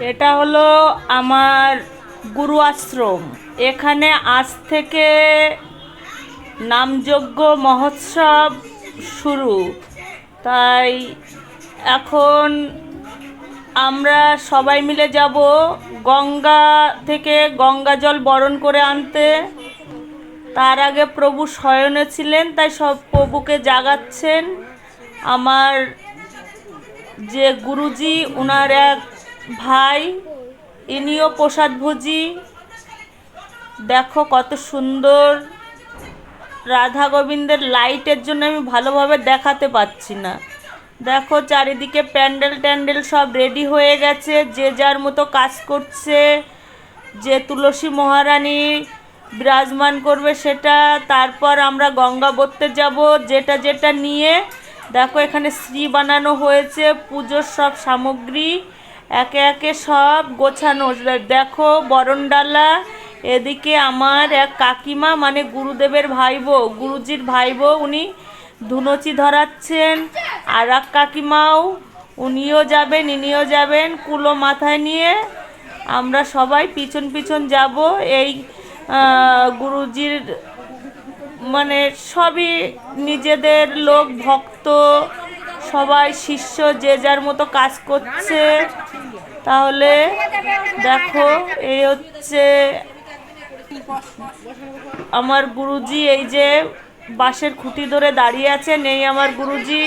এটা হলো আমার গুরু আশ্রম। এখানে আজ থেকে নামযজ্ঞ মহোৎসব শুরু। তাই এখন আমরা সবাই মিলে যাব গঙ্গা থেকে গঙ্গা জল বরণ করে আনতে। তার আগে প্রভু শয়নে ছিলেন, তাই সব প্রভুকে জাগাচ্ছেন। আমার যে গুরুজি ওনার এক ভাই, ইনিও প্রসাদভোজী দেখো কত সুন্দর। রাধা গোবিন্দের লাইটের জন্য আমি ভালোভাবে দেখাতে পাচ্ছি না। দেখো চারিদিকে প্যান্ডেল ট্যান্ডেল সব রেডি হয়ে গেছে। যে যার মতো কাজ করছে। যে তুলসী মহারানী বিরাজমান করবে সেটা। তারপর আমরা গঙ্গা বলতে যাব যেটা যেটা নিয়ে। দেখো এখানে শ্রী বানানো হয়েছে। পুজোর সব সামগ্রী। একে একে সব গোছানো। দেখো, বরণডালা, এদিকে আমার এক কাকিমা মানে গুরুদেবের ভাইবো, গুরুজির ভাইবো, উনি ধুনুচি ধরাচ্ছেন। আর এক কাকিমাও, উনিও যাবেন, ইনিও যাবেন কুলো মাথায় নিয়ে। আমরা সবাই পিছন পিছন যাব। এই গুরুজির মানে সবই নিজেদের লোক, ভক্ত সবাই শিষ্য যে যার মতো কাজ করছে। তাহলে দেখো এই হচ্ছে আমার গুরুজি, এই যে বাঁশের খুঁটি ধরে দাঁড়িয়ে আছেন এই আমার গুরুজি।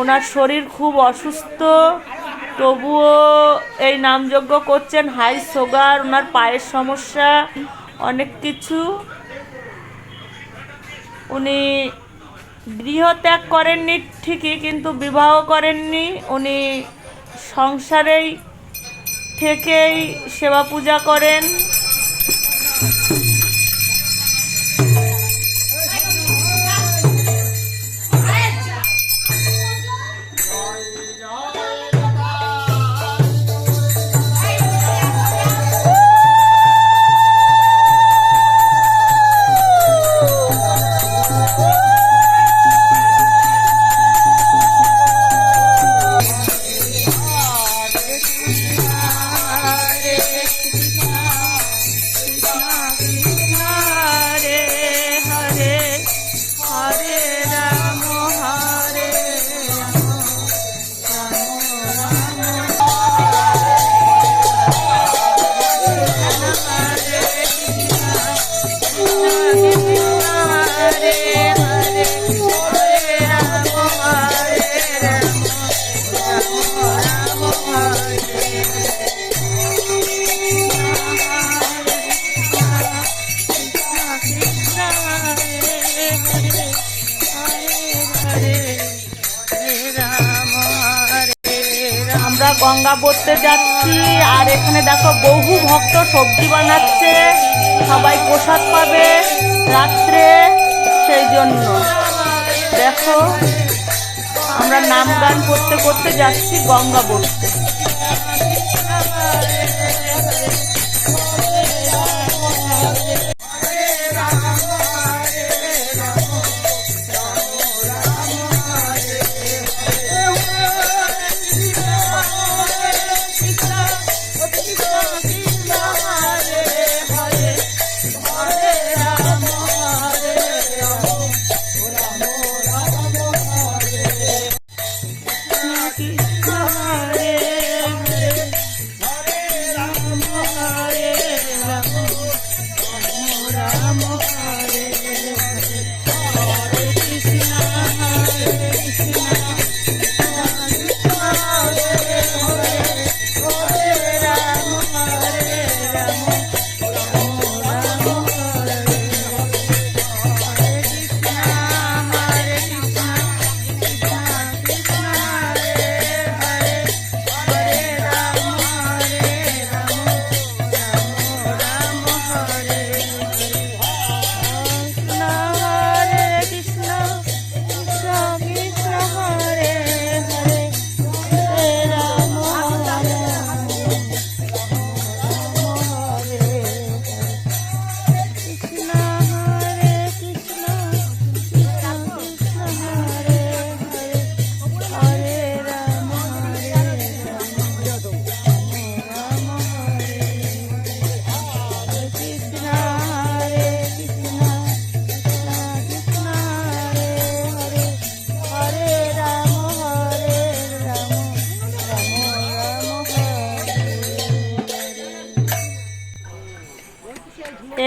ওনার শরীর খুব অসুস্থ, তবুও এই নামযজ্ঞ করছেন। হাই সুগার, ওনার পায়ের সমস্যা, অনেক কিছু। উনি গৃহত্যাগ করেননি ঠিকই কিন্তু বিবাহ করেননি। উনি সংসারেই থেকেই সেবা পূজা করেন। আমরা গঙ্গা পড়তে যাচ্ছি। আর এখানে দেখো বহু ভক্ত সবজি বানাচ্ছে। সবাই প্রসাদ পাবে রাত্রে সেই জন্য। দেখো, আমরা নাম গান করতে করতে যাচ্ছি গঙ্গা পড়তে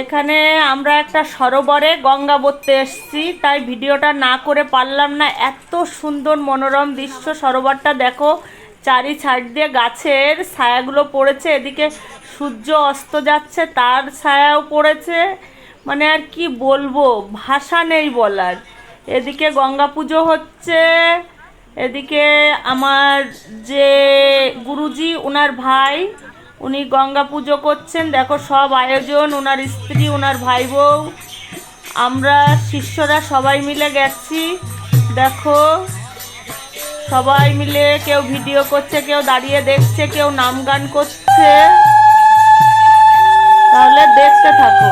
এখানে আমরা একটা সরোবরে গঙ্গা বলতে এসেছি, তাই ভিডিওটা না করে পারলাম না। এত সুন্দর মনোরম দৃশ্য সরোবরটা, দেখো চারি সাইড দিয়ে গাছের ছায়াগুলো পড়েছে, এদিকে সূর্য অস্ত যাচ্ছে, তার ছায়াও পড়েছে। মানে আর কি বলব, ভাষা নেই বলার। এদিকে গঙ্গা পুজো হচ্ছে, এদিকে আমার যে গুরুজি ওনার ভাই উনি গঙ্গা পুজো করছেন। দেখো সব আয়োজন ওনার স্ত্রী ওনার ভাই বউ আমরা শিষ্যরা সবাই মিলে গেছি। দেখো, সবাই মিলে কেউ ভিডিও করছে, কেউ দাঁড়িয়ে দেখছে, কেউ নাম গান করছে। তাহলে দেখতে থাকো।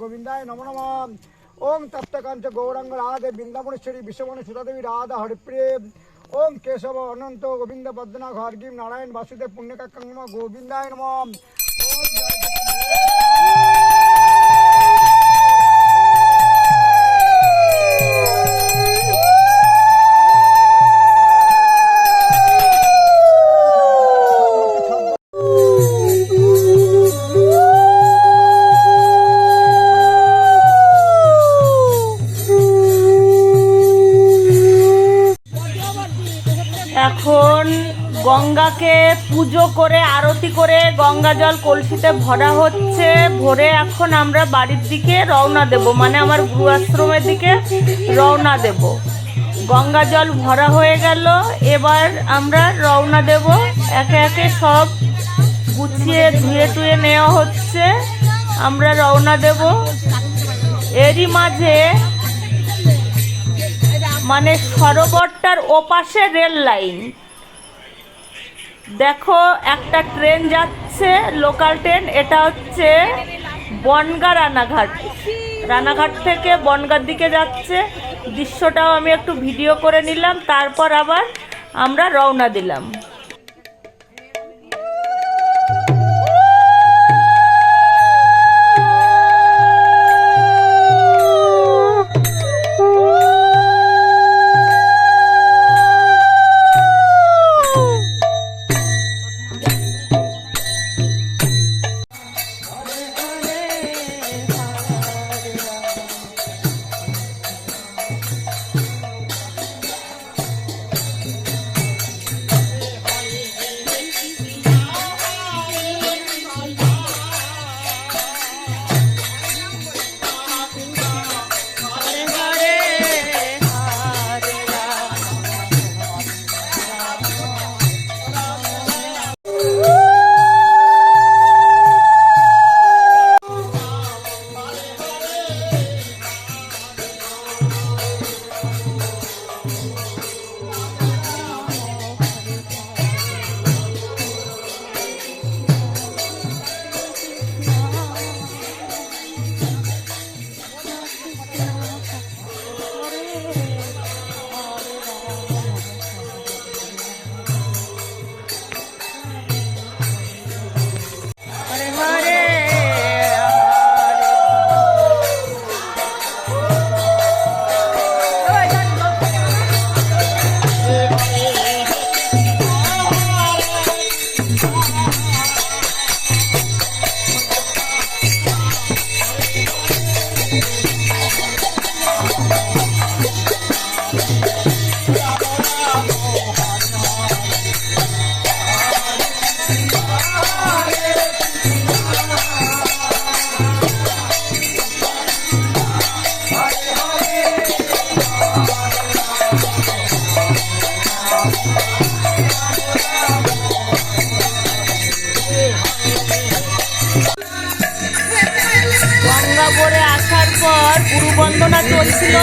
গোবিন্দায় নম নম। ওম তপ্তকাঞ্চ গৌরাঙ্গ রাধে, বৃন্দাবনেশ্বরী বিশ্বমণি সুধাদেবী রাধা হরিপ্রেম ওম কেশব অনন্ত, গোবিন্দ পদ্মনাথ হরগিম নারায়ণ, বাসুদেব পুণ্যকাঙ্গ গোবিন্দায় নম। ওম এখন গঙ্গাকে পুজো করে, আরতি করে গঙ্গা জল কলসিতে ভরা হচ্ছে। ভরে এখন আমরা বাড়ির দিকে রওনা দেব মানে আমার গুরু আশ্রমের দিকে রওনা দেব। গঙ্গা জল ভরা হয়ে গেল, এবার আমরা রওনা দেব। একে একে সব গুছিয়ে ধুয়ে টুয়ে নেওয়া হচ্ছে, আমরা রওনা দেব। এরই মাঝে মানে সরোবরটার ওপাশে রেল লাইন। দেখো, একটা ট্রেন যাচ্ছে, লোকাল ট্রেন, এটা হচ্ছে বনগা রানাঘাট। রানাঘাট থেকে বনগার দিকে যাচ্ছে। দৃশ্যটাও আমি একটু ভিডিও করে নিলাম, তারপর আবার আমরা রওনা দিলাম।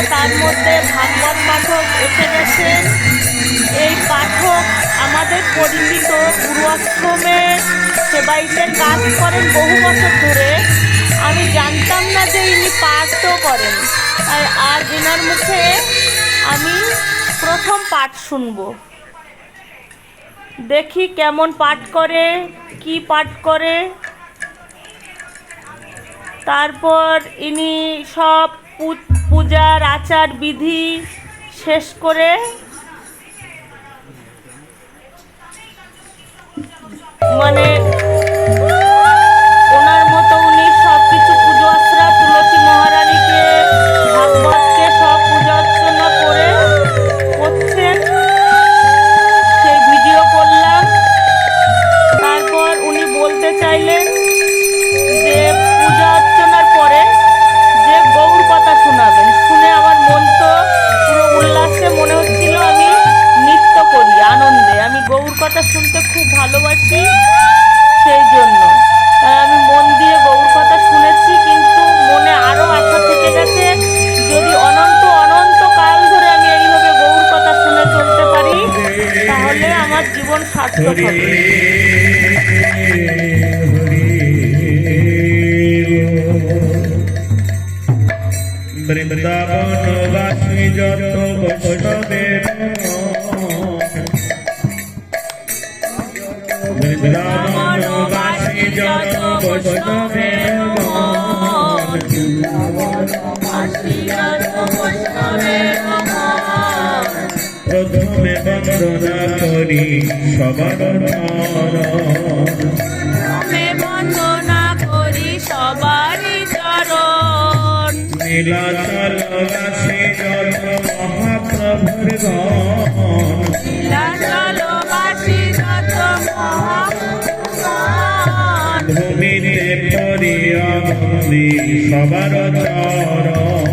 তার মধ্যে ভাগবত পাঠক এসে গেছেন। এই পাঠক আমাদের পরিচিত গুরু আশ্রমে সেবাইতে কাজ করেন বহু বছর ধরে। আমি জানতাম না যে ইনি পাঠও করেন। আর এনার মুখে আমি প্রথম পাঠ শুনব। দেখি কেমন পাঠ করে, কি পাঠ করে। তারপর ইনি সব পূজার আচার বিধি শেষ করে মানে প্রথমে বন্দনা করি সবার প্রথমে বন্দনা করি সবার চরণ নীলাচল গাছে জল মহাপ্রভুর নীলাচল গাছে ভূমিতে পরিয়া সবার চরণ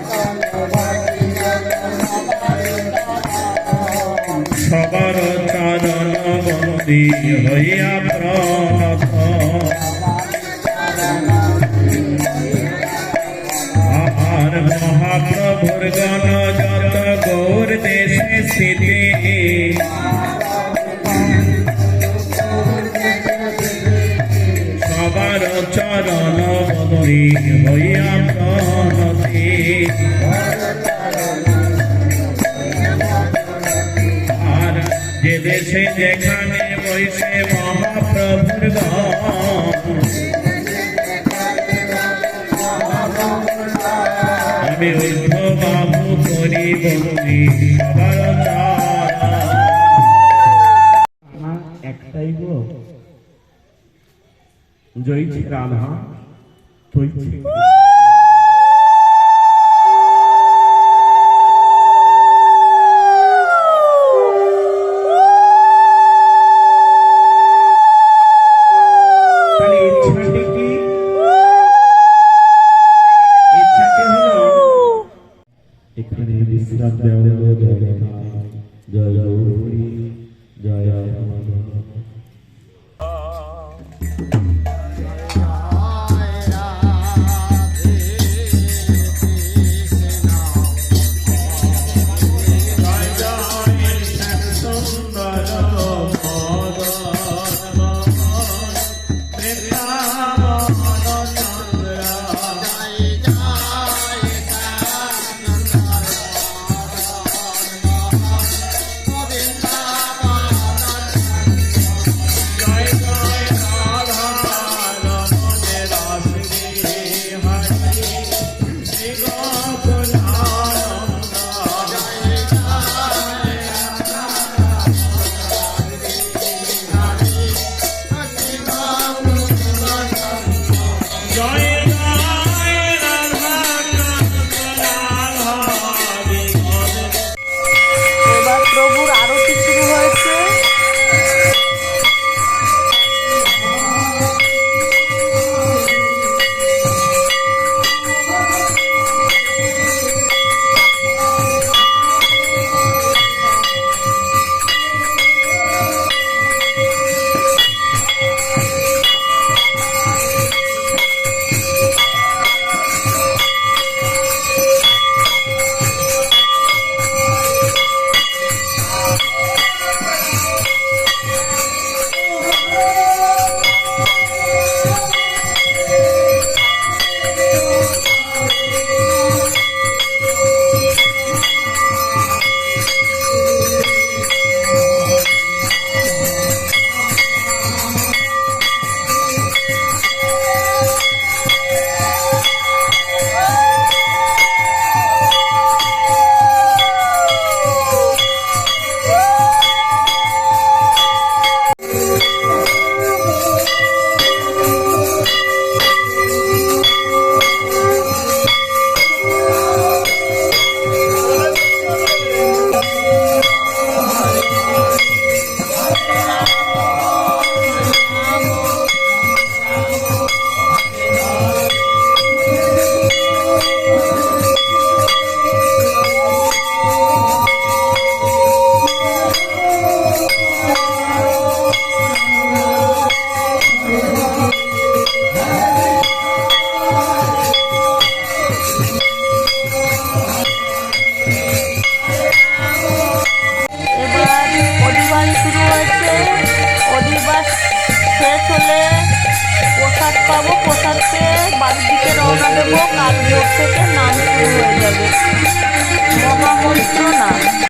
সবার চরণ বন্দী হইয়া যে দেশে যেখানে বৈশে মহাপ্রভুর আমি বাবু করি বলি একটাই গো। জয়ছি রাধা। তুই